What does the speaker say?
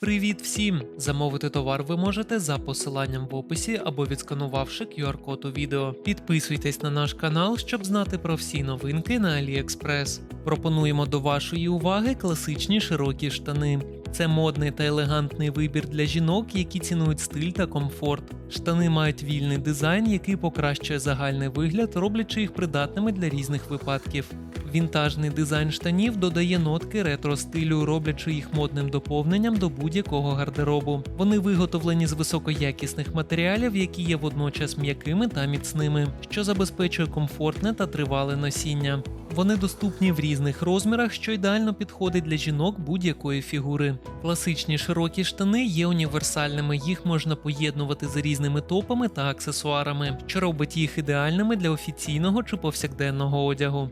Привіт всім! Замовити товар ви можете за посиланням в описі або відсканувавши QR-код у відео. Підписуйтесь на наш канал, щоб знати про всі новинки на AliExpress. Пропонуємо до вашої уваги класичні широкі штани. Це модний та елегантний вибір для жінок, які цінують стиль та комфорт. Штани мають вільний дизайн, який покращує загальний вигляд, роблячи їх придатними для різних випадків. Вінтажний дизайн штанів додає нотки ретро стилю, роблячи їх модним доповненням до будь-якого гардеробу. Вони виготовлені з високоякісних матеріалів, які є водночас м'якими та міцними, що забезпечує комфортне та тривале носіння. Вони доступні в різних розмірах, що ідеально підходить для жінок будь-якої фігури. Класичні широкі штани є універсальними, їх можна поєднувати з різними топами та аксесуарами, що робить їх ідеальними для офіційного чи повсякденного одягу.